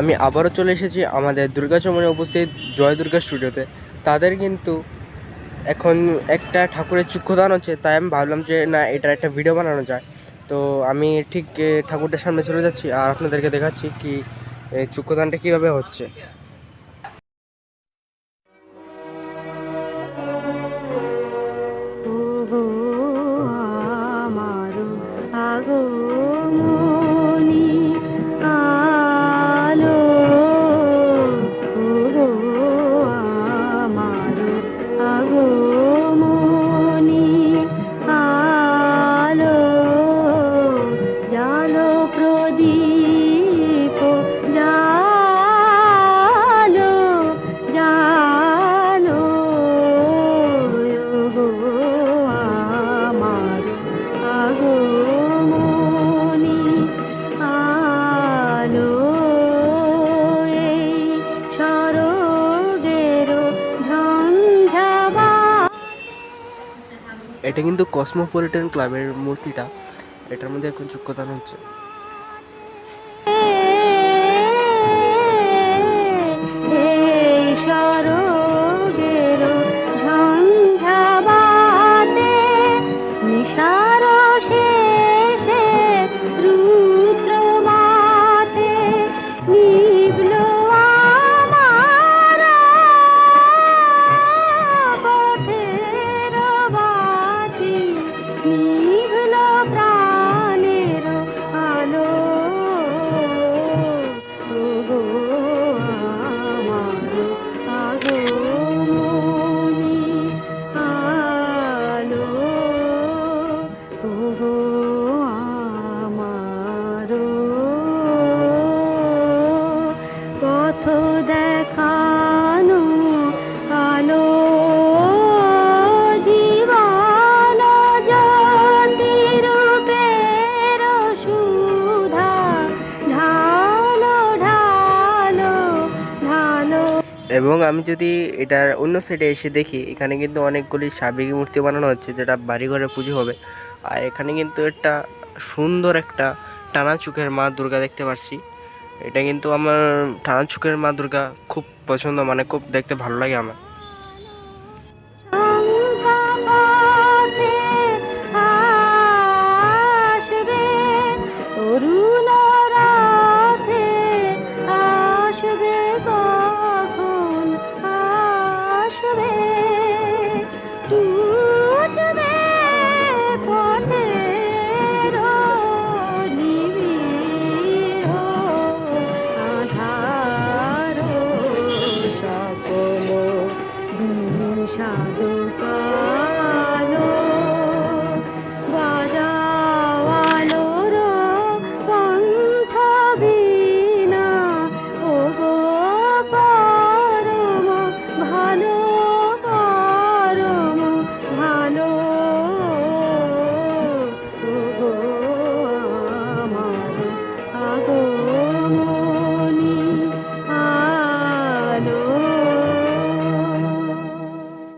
আমি আবারও চলে এসেছি আমাদের দুর্গা চমনে উপস্থিত জয় দুর্গা স্টুডিওতে। তাদের কিন্তু এখন একটা ঠাকুরের চক্ষুদান হচ্ছে, তাই আমি ভাবলাম যে না, এটার একটা ভিডিও বানানো যায়। তো আমি ঠিক ঠাকুরটার সামনে চলে যাচ্ছি আর আপনাদেরকে দেখাচ্ছি কি চক্ষুদানটা কীভাবে হচ্ছে। এটা কিন্তু কসমোপলিটন ক্লাবের মূর্তিটা। এটার মধ্যে এখন যোগ্যদান হচ্ছে। এবং আমি যদি এটার অন্য সাইডে এসে দেখি, এখানে কিন্তু অনেকগুলি সাবেকি মূর্তি বানানো হচ্ছে, যেটা বাড়িঘরে পুজো হবে। আর এখানে কিন্তু একটা সুন্দর একটা টানা চুকের মা দুর্গা দেখতে পাচ্ছি এটা কিন্তু আমার টানা চুকের মা দুর্গা খুব পছন্দ মানে খুব দেখতে ভালো লাগে আমার।